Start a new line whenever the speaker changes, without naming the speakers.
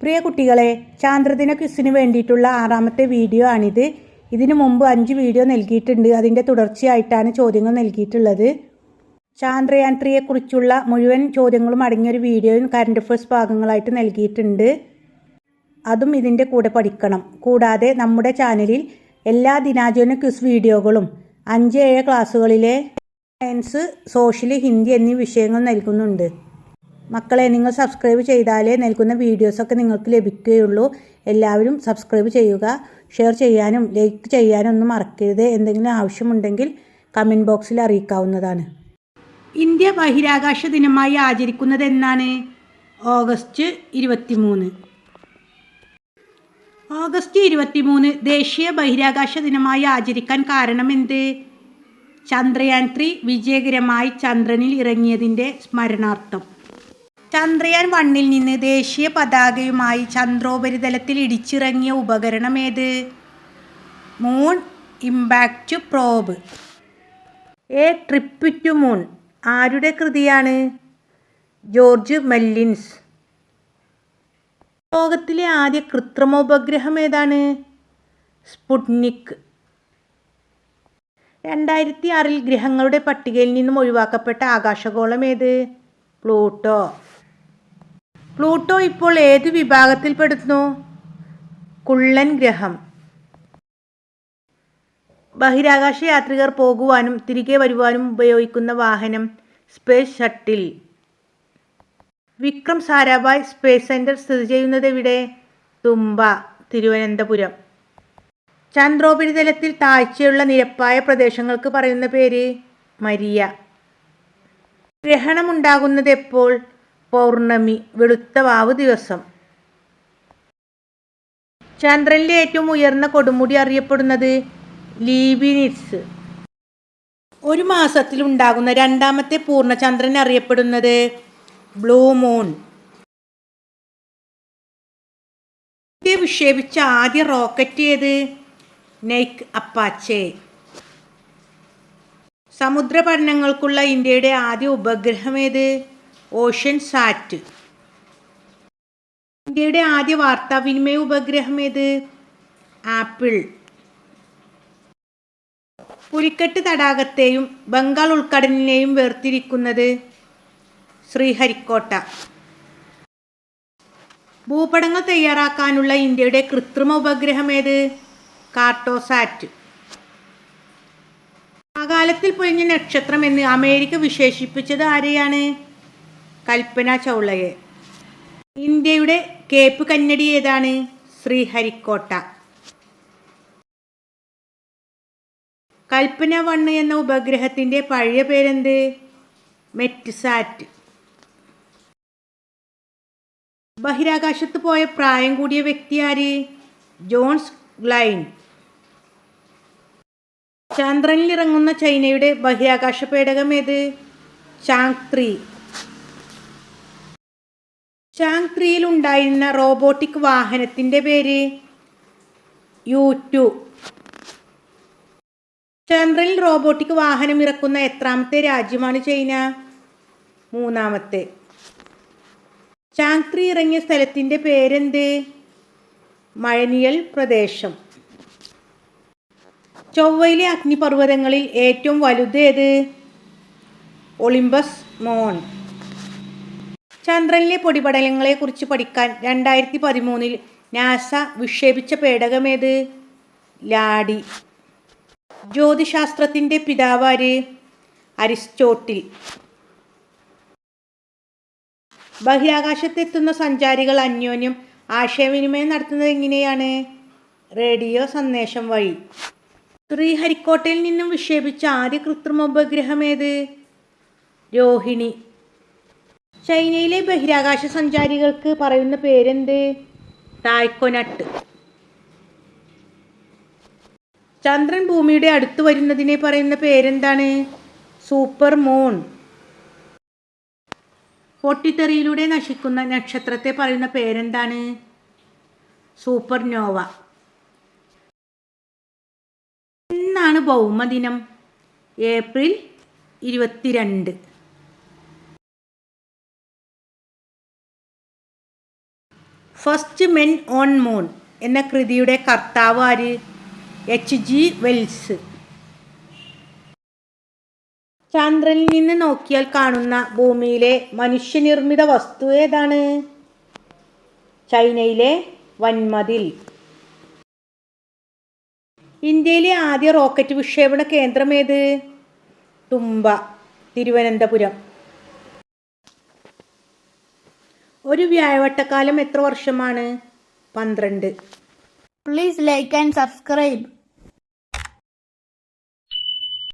പ്രിയ കുട്ടികളെ ചാന്ദ്രദിന ക്വിസിന് വേണ്ടിയിട്ടുള്ള ആറാമത്തെ വീഡിയോ ആണിത്. ഇതിനു മുമ്പ് അഞ്ച് വീഡിയോ നൽകിയിട്ടുണ്ട്. അതിന്റെ തുടർച്ചയായിട്ടാണ് ചോദ്യങ്ങൾ നൽകിയിട്ടുള്ളത്. ചാന്ദ്രയാൻ ത്രീയെക്കുറിച്ചുള്ള മുഴുവൻ ചോദ്യങ്ങളും അടങ്ങിയൊരു വീഡിയോയും കറണ്ട് അഫയേഴ്സ് ഭാഗങ്ങളായിട്ട് നൽകിയിട്ടുണ്ട്. അതും ഇതിന്റെ കൂടെ പഠിക്കണം. കൂടാതെ നമ്മുടെ ചാനലിൽ എല്ലാ ദിനാചരണ ക്വിസ് വീഡിയോകളും അഞ്ച് ഏഴ് ക്ലാസ്സുകളിലെ സയൻസ് സോഷ്യൽ ഹിന്ദി എന്നീ വിഷയങ്ങൾ നൽകുന്നുണ്ട്. മക്കളെ നിങ്ങൾ സബ്സ്ക്രൈബ് ചെയ്താലേ നൽകുന്ന വീഡിയോസൊക്കെ നിങ്ങൾക്ക് ലഭിക്കുകയുള്ളൂ. എല്ലാവരും സബ്സ്ക്രൈബ് ചെയ്യുക ഷെയർ ചെയ്യാനും ലൈക്ക് ചെയ്യാനും ഒന്നും മറക്കരുത്. എന്തെങ്കിലും ആവശ്യമുണ്ടെങ്കിൽ കമന്റ് ബോക്സിൽ അറിയിക്കാവുന്നതാണ്. ഇന്ത്യ ബഹിരാകാശ ദിനമായി ആചരിക്കുന്നത് എന്നാണ് ഓഗസ്റ്റ് ഇരുപത്തിമൂന്ന്. ഓഗസ്റ്റ് ഇരുപത്തിമൂന്ന് ദേശീയ ബഹിരാകാശ ദിനമായി ആചരിക്കാൻ കാരണമെന്ത്? ചന്ദ്രയാൻ ത്രീ വിജയകരമായി ചന്ദ്രനിൽ ഇറങ്ങിയതിന്റെ സ്മരണാർത്ഥം. ചന്ദ്രയാൻ വണ്ണിൽ നിന്ന് ദേശീയ പതാകയുമായി ചന്ദ്രോപരിതലത്തിൽ ഇടിച്ചിറങ്ങിയ ഉപകരണം ഏത്? Moon impact probe. A trip to moon. ആരുടെ കൃതിയാണ്? George Mellins. ലോകത്തിലെ ആദ്യ കൃത്രിമോപഗ്രഹം ഏതാണ്? സ്പുട്നിക്. രണ്ടായിരത്തി ആറിൽ ഗ്രഹങ്ങളുടെ പട്ടികയിൽ നിന്നും ഒഴിവാക്കപ്പെട്ട ആകാശഗോളം ഏത്? പ്ലൂട്ടോ. പ്ലൂട്ടോ ഇപ്പോൾ ഏത് വിഭാഗത്തിൽപ്പെടുന്നു കുള്ളൻ ഗ്രഹം. ബഹിരാകാശ യാത്രികർ പോകുവാനും തിരികെ വരുവാനും ഉപയോഗിക്കുന്ന വാഹനം space shuttle. Vikram Sarabhai space centre സ്ഥിതി ചെയ്യുന്നത് എവിടെ? തുമ്പ തിരുവനന്തപുരം. ചന്ദ്രോപരിതലത്തിൽ താഴ്ചയുള്ള നിരപ്പായ പ്രദേശങ്ങൾക്ക് പറയുന്ന പേര് മരിയ. ഗ്രഹണമുണ്ടാകുന്നത് എപ്പോൾ? പൗർണമി വെളുത്ത വാവ് ദിവസം. ചന്ദ്രനിലെ ഏറ്റവും ഉയർന്ന കൊടുമുടി അറിയപ്പെടുന്നത് ലീബിനിറ്റ്സ്. ഒരു മാസത്തിൽ ഉണ്ടാകുന്ന രണ്ടാമത്തെ പൂർണചന്ദ്രൻ അറിയപ്പെടുന്നത് ബ്ലൂ മൂൺ. ഇന്ത്യ വിക്ഷേപിച്ച ആദ്യ റോക്കറ്റ് ഏത്? Nike Apache. സമുദ്ര പഠനങ്ങൾക്കുള്ള ഇന്ത്യയുടെ ആദ്യ ഉപഗ്രഹം ഏത്? Ocean sat. ഇന്ത്യയുടെ ആദ്യ വാർത്താവിനിമയ ഉപഗ്രഹം ഏത്? ആപ്പിൾ. പുലിക്കെട്ട് തടാകത്തെയും ബംഗാൾ ഉൾക്കടലിനെയും വേർതിരിക്കുന്നത് ശ്രീഹരിക്കോട്ട. ഭൂപടങ്ങൾ തയ്യാറാക്കാനുള്ള ഇന്ത്യയുടെ കൃത്രിമ ഉപഗ്രഹം ഏത്? കാർട്ടോസാറ്റ്. അകാലത്തിൽ പൊഴിഞ്ഞ നക്ഷത്രം എന്ന് അമേരിക്ക വിശേഷിപ്പിച്ചത് ആരെയാണ്? കൽപ്പന ചൗളയെ. ഇന്ത്യയുടെ കേപ്പ് കന്നഡി ഏതാണ്? ശ്രീഹരിക്കോട്ട. കൽപ്പന വണ്ണ് എന്ന ഉപഗ്രഹത്തിന്റെ പഴയ പേരെന്ത്? മെറ്റ്സാറ്റ്. ബഹിരാകാശത്ത് പോയ പ്രായം കൂടിയ വ്യക്തി ആര്? Johns Glenn. ചന്ദ്രനിൽ ഇറങ്ങുന്ന ചൈനയുടെ ബഹിരാകാശ പേടകം ഏത്? ചാങ് ത്രീ ചാങ് ത്രീയിൽ ഉണ്ടായിരുന്ന റോബോട്ടിക് വാഹനത്തിന്റെ പേര് യു ടു ചന്ദ്രനിൽ റോബോട്ടിക് വാഹനം ഇറക്കുന്ന എത്രാമത്തെ രാജ്യമാണ് ചൈന? മൂന്നാമത്തെ. ചാങ് ത്രീ ഇറങ്ങിയ സ്ഥലത്തിന്റെ പേരെന്ത്? മഴനിയൽ പ്രദേശം. ചൊവ്വയിലെ അഗ്നിപർവതങ്ങളിൽ ഏറ്റവും വലുതേത് ഒളിമ്പസ് മോൺ. ചന്ദ്രനിലെ പൊടിപടലങ്ങളെക്കുറിച്ച് പഠിക്കാൻ രണ്ടായിരത്തി പതിമൂന്നിൽ നാസ വിക്ഷേപിച്ച പേടകമേത്? ലാഡി. ജ്യോതിശാസ്ത്രത്തിന്റെ പിതാവാര്? അരിസ്റ്റോട്ടിൽ. ബഹിരാകാശത്തെത്തുന്ന സഞ്ചാരികൾ അന്യോന്യം ആശയവിനിമയം നടത്തുന്നത് എങ്ങനെയാണ്? റേഡിയോ സന്ദേശം വഴി. ശ്രീഹരിക്കോട്ടയിൽ നിന്നും വിക്ഷേപിച്ച ആദ്യ കൃത്രിമോപഗ്രഹമേത്? രോഹിണി. ചൈനയിലെ ബഹിരാകാശ സഞ്ചാരികൾക്ക് പറയുന്ന പേരെന്ത്? തായ്ക്കൊനട്ട് ചന്ദ്രൻ ഭൂമിയുടെ അടുത്ത് വരുന്നതിനെ പറയുന്ന പേരെന്താണ്? Super moon. പൊട്ടിത്തെറിയിലൂടെ നശിക്കുന്ന നക്ഷത്രത്തെ പറയുന്ന പേരെന്താണ്? സൂപ്പർ നോവ എന്നാണ് ഭൗമദിനം. ഏപ്രിൽ ഇരുപത്തിരണ്ട്. ഫസ്റ്റ് മെൻ ഓൺ മൂൺ എന്ന കൃതിയുടെ കർത്താവ് ആര്? എച്ച് ജി വെൽസ് ചന്ദ്രനിൽ നിന്ന് നോക്കിയാൽ കാണുന്ന ഭൂമിയിലെ മനുഷ്യനിർമ്മിത വസ്തു ഏതാണ്? ചൈനയിലെ വൻമതിൽ. ഇന്ത്യയിലെ ആദ്യ റോക്കറ്റ് വിക്ഷേപണ കേന്ദ്രം ഏത്? തുമ്പ തിരുവനന്തപുരം. ഒരു വ്യാഴവട്ടക്കാലം എത്ര വർഷമാണ് പന്ത്രണ്ട്
പ്ലീസ് ലൈക്ക് ആൻഡ് subscribe.